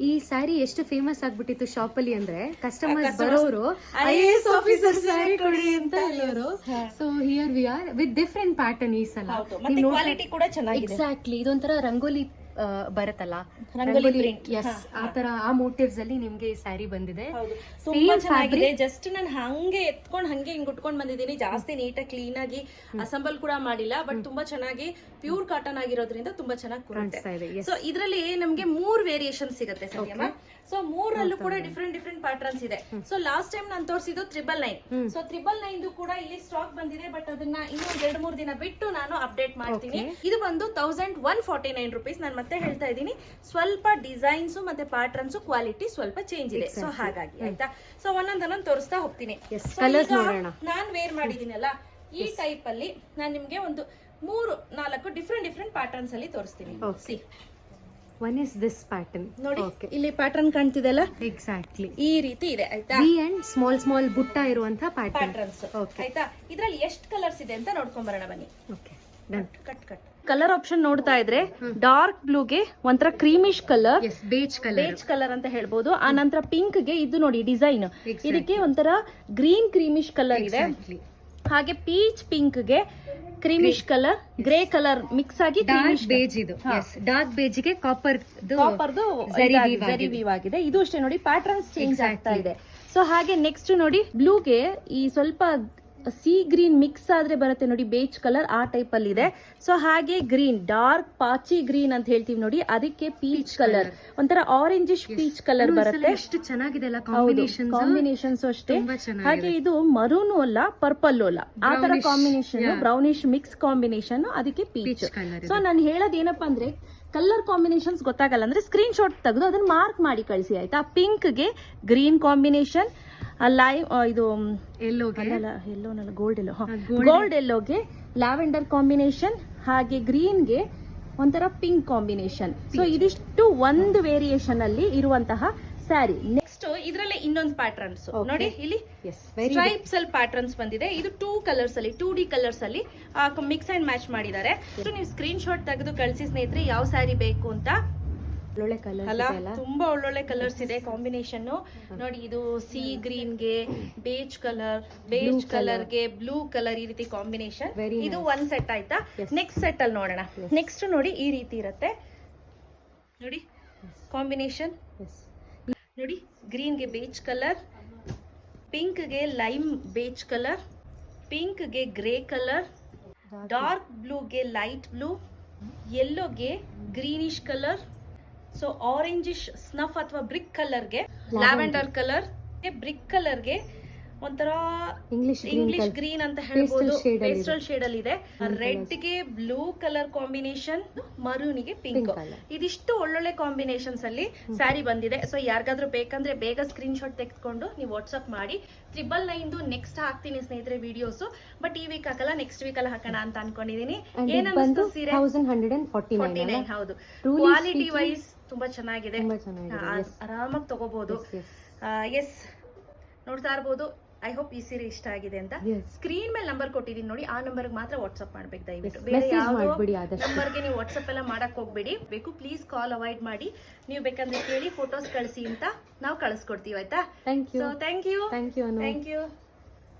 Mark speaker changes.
Speaker 1: ಈ ಸ್ಯಾರಿ ಎಷ್ಟು ಫೇಮಸ್ ಆಗ್ಬಿಟ್ಟಿತ್ತು ಶಾಪ್ ಅಲ್ಲಿ ಅಂದ್ರೆ
Speaker 2: ಕಸ್ಟಮರ್
Speaker 1: ಬರೋರು
Speaker 2: ಐಎಸ್ ಆಫೀಸರ್ ಸ್ಯಾರಿ ಕೊಡಿ
Speaker 1: ಅಂತ ಹೇಳೋರು so here we are with different pattern ಈ ಸಲ
Speaker 2: ಕ್ವಾಲಿಟಿ ಕೂಡ ಚೆನ್ನಾಗಿದೆ.
Speaker 1: ಎಕ್ಸಾಕ್ಟ್ಲಿ ಇದೊಂಥರ ರಂಗೋಲಿ ಬರುತ್ತಲ್ಲ. ಎಸ್ ಆ ತರ ಆ ಮೋಟಿವ್ಸ್ ಅಲ್ಲಿ ನಿಮ್ಗೆ ಈ ಸ್ಯಾರಿ ಬಂದಿದೆ.
Speaker 2: ತುಂಬಾ ಚೆನ್ನಾಗಿದೆ. ಜಸ್ಟ್ ನಾನು ಹಂಗೆ ಎತ್ಕೊಂಡು ಹಂಗೆ ಹಿಂಗ್ ಉಟ್ಕೊಂಡ್ ಬಂದಿದ್ದೀನಿ. ಜಾಸ್ತಿ ನೀಟಾಗಿ ಕ್ಲೀನ್ ಆಗಿ ಅಸೆಂಬಲ್ ಕೂಡ ಮಾಡಿಲ್ಲ ಬಟ್ ತುಂಬಾ ಚೆನ್ನಾಗಿ ಪ್ಯೂರ್ ಕಾಟನ್ ಆಗಿರೋದ್ರಿಂದ ತುಂಬಾ ಚೆನ್ನಾಗಿ
Speaker 1: ಕಾಣಿಸ್ತಾ
Speaker 2: ಸೊ ಇದರಲ್ಲಿ ನಮ್ಗೆ ಮೂರ್ ವೇರಿಯೇಷನ್ ಸಿಗುತ್ತೆ ಸದ್ಯಮ್ಮ. ಸೊ ಮೂರಲ್ಲೂ ಕೂಡ ಡಿಫ್ರೆಂಟ್ ಡಿಫ್ರೆಂಟ್ ಪ್ಯಾಟರ್ನ್ಸ್ ಇದೆ. ಸೊ ಲಾಸ್ಟ್ ಟೈಮ್ ನಾನು ತೋರಿಸಿದ್ದು triple nine so triple nine ಕೂಡ ಇಲ್ಲಿ ಸ್ಟಾಕ್ ಬಂದಿದೆ ಬಟ್ ಅದನ್ನ ಇನ್ನೊಂದ್ ಎರಡು ಮೂರು ದಿನ ಬಿಟ್ಟು ನಾನು ಅಪ್ಡೇಟ್ ಮಾಡ್ತೀನಿ. ಇದು ಬಂದು thousand one forty nine rupees ನಾನು ಮತ್ತೆ ಹೇಳ್ತಾ ಇದ್ದೀನಿ. ಸ್ವಲ್ಪ ಡಿಸೈನ್ಸ್ ಮತ್ತೆ ಪ್ಯಾಟರ್ನ್ಸ್ ಕ್ವಾಲಿಟಿ ಸ್ವಲ್ಪ ಚೇಂಜ್ ಇದೆ. ಸೊ ಹಾಗಾಗಿ ಆಯ್ತಾ? ಸೊ ಒಂದೊಂದನ್ನ ಒಂದೊಂದ್ ತೋರಿಸ್ತಾ ಹೋಗ್ತೀನಿ. ನಾನ್ ವೇರ್ ಮಾಡಿದೀನಲ್ಲ ಈ ಟೈಪ್ ಅಲ್ಲಿ ನಾನು ನಿಮ್ಗೆ ಒಂದು ಮೂರು ನಾಲ್ಕು ಡಿಫ್ರೆಂಟ್ ಡಿಫ್ರೆಂಟ್ ಪ್ಯಾಟರ್ನ್ಸ್ ಅಲ್ಲಿ ತೋರಿಸ್ತೀನಿ.
Speaker 1: ಒನ್ ಇಸ್ ದಿಸ್ ಪ್ಯಾಟರ್ನ್
Speaker 2: ನೋಡಿ ಇಲ್ಲಿ ಪ್ಯಾಟರ್ನ್ ಕಾಣ್ತಿದೆಲ್ಲ
Speaker 1: ಎಕ್ಸಾಕ್ಟ್ಲಿ
Speaker 2: ಈ ರೀತಿ ಇದೆ ಆಯ್ತಾ?
Speaker 1: ವಿ ಅಂಡ್ ಸ್ಮಾಲ್ ಸ್ಮಾಲ್ ಬುಟ್ಟ ಇರುವಂತ
Speaker 2: ಪ್ಯಾಟರ್ನ್ಸ್ ಆಯ್ತಾ? ಇದ್ರಲ್ಲಿ ಎಷ್ಟು ಕಲರ್ಸ್ ಇದೆ ಅಂತ ನೋಡ್ಕೊಂಡ್ ಬರೋಣ ಬನ್ನಿ.
Speaker 1: Okay done
Speaker 2: cut cut colour option ನೋಡ್ತಾ ಇದ್ರೆ ಡಾರ್ಕ್ ಬ್ಲೂಗೆ ಒಂಥರ creamish colour
Speaker 1: beige colour
Speaker 2: beige colour ಅಂತ ಹೇಳ್ಬೋದು. ಆ ನಂತರ ಪಿಂಕ್ಗೆ ಇದು ನೋಡಿ ಡಿಸೈನ್ ಇದಕ್ಕೆ ಒಂಥರ ಗ್ರೀನ್ ಕ್ರೀಮಿಶ್ ಕಲರ್ ಇದೆ. ಹಾಗೆ peach ಪಿಂಕ್ಗೆ creamish colour grey colour mix ಆಗಿ
Speaker 1: ಡಾರ್ಕ್ ಬೇಜ್ ಇದು. ಡಾರ್ಕ್ ಕಾಪರ್
Speaker 2: ಕಾಪರ್ದು
Speaker 1: ಜರಿ weave
Speaker 2: ಜರಿ ವೀವ್ ಆಗಿದೆ. ಇದು ಅಷ್ಟೇ ನೋಡಿ ಪ್ಯಾಟರ್ನ್ಸ್ ಚೇಂಜ್ ಆಗ್ತಾ ಇದೆ. ಸೊ ಹಾಗೆ ನೆಕ್ಸ್ಟ್ ನೋಡಿ ಬ್ಲೂಗೆ ಈ ಸ್ವಲ್ಪ ಸಿ ಗ್ರೀನ್ ಮಿಕ್ಸ್ ಆದ್ರೆ ಬರುತ್ತೆ ನೋಡಿ ಬೇಚ್ ಕಲರ್ ಆ ಟೈಪ್ ಅಲ್ಲಿ ಇದೆ. ಸೊ ಹಾಗೆ ಗ್ರೀನ್ ಡಾರ್ಕ್ ಪಾಚಿ ಗ್ರೀನ್ ಅಂತ ಹೇಳ್ತೀವಿ ನೋಡಿ ಅದಕ್ಕೆ ಪೀಚ್ ಕಲರ್ ಒಂಥರ ಆರೆಂಜಿಶ್ ಪೀಚ್ ಕಲರ್ ಬರುತ್ತೆ.
Speaker 1: ಎಷ್ಟು ಚೆನ್ನಾಗಿದೆ
Speaker 2: ಕಾಂಬಿನೇಷನ್ಸ್ ಅಷ್ಟೇ. ಹಾಗೆ ಇದು ಮರೂನು ಅಲ್ಲ ಪರ್ಪಲ್ ಅಲ್ಲ. ಆ ತರ ಕಾಂಬಿನೇಷನ್ ಬ್ರೌನಿಶ್ ಮಿಕ್ಸ್ ಕಾಂಬಿನೇಷನ್ ಅದಕ್ಕೆ ಪೀಚ್ ಸೊ ನಾನು ಹೇಳೋದು ಏನಪ್ಪಾ ಅಂದ್ರೆ ಕಲರ್ ಕಾಂಬಿನೇಷನ್ಸ್ ಗೊತ್ತಾಗಲ್ಲ ಅಂದ್ರೆ ಸ್ಕ್ರೀನ್ ಶಾಟ್ ತೆಗೆದು ಅದನ್ನ ಮಾರ್ಕ್ ಮಾಡಿ ಕಳಿಸಿ ಆಯ್ತಾ? ಪಿಂಕ್ಗೆ ಗ್ರೀನ್ ಕಾಂಬಿನೇಷನ್ ಲೈವ್ ಇದು
Speaker 1: ಎಲ್ಲೋಗೆ?
Speaker 2: ಎಲ್ಲೋ ಗೋಲ್ಡ್ ಎಲ್ಲೋ ಗೋಲ್ಡ್ ಎಲ್ಲೋಗೆ ಲ್ಯಾವೆಂಡರ್ ಕಾಂಬಿನೇಷನ್ ಹಾಗೆ ಗ್ರೀನ್ಗೆ ಒಂಥರ ಪಿಂಕ್ ಕಾಂಬಿನೇಷನ್ ಸೊ ಇದಿಷ್ಟು ಒಂದು ವೇರಿಯೇಷನ್ ಅಲ್ಲಿ ಇರುವಂತಹ ಸ್ಯಾರಿ ನೆಕ್ಸ್ಟ್ ಇದ್ರಲ್ಲೇ ಇನ್ನೊಂದು ಪ್ಯಾಟರ್ನ್ಸ್ ನೋಡಿ ಇಲ್ಲಿ ಸ್ಟ್ರೈಪ್ಸ್ ಅಲ್ಲಿ ಪ್ಯಾಟರ್ನ್ಸ್ ಬಂದಿದೆ. ಇದು ಟೂ ಕಲರ್ಸ್ ಅಲ್ಲಿ ಟೂ ಡಿ ಕಲರ್ಸ್ ಅಲ್ಲಿ ಮಿಕ್ಸ್ ಅಂಡ್ ಮ್ಯಾಚ್ ಮಾಡಿದ್ದಾರೆ. ಸೊ ನೀವು ಸ್ಕ್ರೀನ್ ಶಾಟ್ ತೆಗೆದು ಕಳಿಸಿ ಸ್ನೇಹಿತರೆ ಯಾವ ಸ್ಯಾರಿ ಬೇಕು ಅಂತ.
Speaker 1: ಒಳ್ಳೆ ಕಲರ್
Speaker 2: ಅಲ್ಲ ತುಂಬಾ ಒಳ್ಳೊಳ್ಳೆ ಕಲರ್ಸ್ ಇದೆ ಕಾಂಬಿನೇಷನ್ ನೋಡಿ ಇದು ಸಿ ಗ್ರೀನ್ಗೆ ಬೇಜ್ ಕಲರ್ ಬೇಜ್ ಕಲರ್ಗೆ ಬ್ಲೂ ಕಲರ್ ಈ ರೀತಿ ಕಾಂಬಿನೇಷನ್ ಇದು ಒಂದ್ ಸೆಟ್ ಆಯ್ತಾ? ನೆಕ್ಸ್ಟ್ ಸೆಟ್ ಅಲ್ಲಿ ನೋಡೋಣ. ನೆಕ್ಸ್ಟ್ ನೋಡಿ ಈ ರೀತಿ ಇರುತ್ತೆ. ನೋಡಿ ಕಾಂಬಿನೇಷನ್ ನೋಡಿ ಗ್ರೀನ್ಗೆ ಬೇಜ್ ಕಲರ್ ಪಿಂಕ್ಗೆ ಲೈಮ್ ಬೇಜ್ ಕಲರ್ ಪಿಂಕ್ಗೆ ಗ್ರೇ ಕಲರ್ ಡಾರ್ಕ್ ಬ್ಲೂಗೆ light blue ಯೆಲ್ಲೋಗೆ greenish colour so orangish snuff ಅಥವಾ ಬ್ರಿಕ್ ಕಲರ್ಗೆ ಲ್ಯಾವೆಂಡರ್ ಕಲರ್ ಬ್ರಿಕ್ ಕಲರ್ಗೆ ಒಂಥರ
Speaker 1: ಇಂಗ್ಲಿಷ್
Speaker 2: ಇಂಗ್ಲಿಷ್ ಗ್ರೀನ್ ಅಂತ ಹೇಳ್ಬೋದು. ಪೇಸ್ಟಲ್ ಶೇಡ್ ಅಲ್ಲಿ ಇದೆ. ರೆಡ್ಗೆ ಬ್ಲೂ ಕಲರ್ ಕಾಂಬಿನೇಷನ್ ಮರೂನಿಗೆ ಪಿಂಕ್ ಇದಿಷ್ಟು ಒಳ್ಳೊಳ್ಳೆ ಕಾಂಬಿನೇಷನ್ಸ್ ಅಲ್ಲಿ ಸ್ಯಾರಿ ಬಂದಿದೆ. ಸೊ ಯಾರಿಗಾದ್ರೂ ಬೇಕಂದ್ರೆ ಬೇಗ ಸ್ಕ್ರೀನ್ ಶಾಟ್ ತೆಗೆದುಕೊಂಡು ನೀವು ವಾಟ್ಸ್ಆಪ್ ಮಾಡಿ. ತ್ರಿಬಲ್ ನೈನ್ದು ನೆಕ್ಸ್ಟ್ ಹಾಕ್ತೀನಿ ಸ್ನೇಹಿತರೆ ವಿಡಿಯೋಸ್ ಬಟ್ ಈ ವೀಕ್ ಹಾಕಲ್ಲ ನೆಕ್ಸ್ಟ್ ವೀಕ್ ಅಲ್ಲಿ ಹಾಕೋಣ ಅಂತ ಅನ್ಕೊಂಡಿದೀನಿ. ಏನ್
Speaker 1: ಬಂದು
Speaker 2: ಅನಿಸ್ತು ಸೀರೆ ಹೌದು. ಕ್ವಾಲಿಟಿ ವೈಸ್ ತುಂಬಾ ಚೆನ್ನಾಗಿದೆ. ಆರಾಮಾಗಿ ತಗೋಬಹುದು ಎಸ್ ನೋಡ್ತಾ ಇರ್ಬೋದು. ಐ ಹೋಪ್ ಈ ಸೀರೆ ಇಷ್ಟ ಆಗಿದೆ ಅಂತ. ಸ್ಕ್ರೀನ್ ಮೇಲೆ ನಂಬರ್ ಕೊಟ್ಟಿದ್ದೀನಿ ನೋಡಿ ಆ ನಂಬರ್ ಮಾತ್ರ ವಾಟ್ಸ್ಆಪ್ ಮಾಡ್ಬೇಕು ದಯವಿಟ್ಟು. ಬೇರೆ ಯಾವ್ದೋ. ನಂಬರ್ಗೆ ನೀವು ವಾಟ್ಸ್ಆಪ್ ಎಲ್ಲ ಮಾಡಕ್ ಹೋಗ್ಬೇಡಿ. ಬೇಕು ಪ್ಲೀಸ್ ಕಾಲ್ ಅವಾಯ್ಡ್ ಮಾಡಿ. ನೀವು ಬೇಕಂದ್ರೆ ಕೇಳಿ ಫೋಟೋಸ್ ಕಳಿಸಿ ಅಂತ ನಾವು ಕಳಿಸ್ಕೊಡ್ತೀವಿ ಆಯ್ತಾ?
Speaker 1: Thank you
Speaker 2: so thank you thank you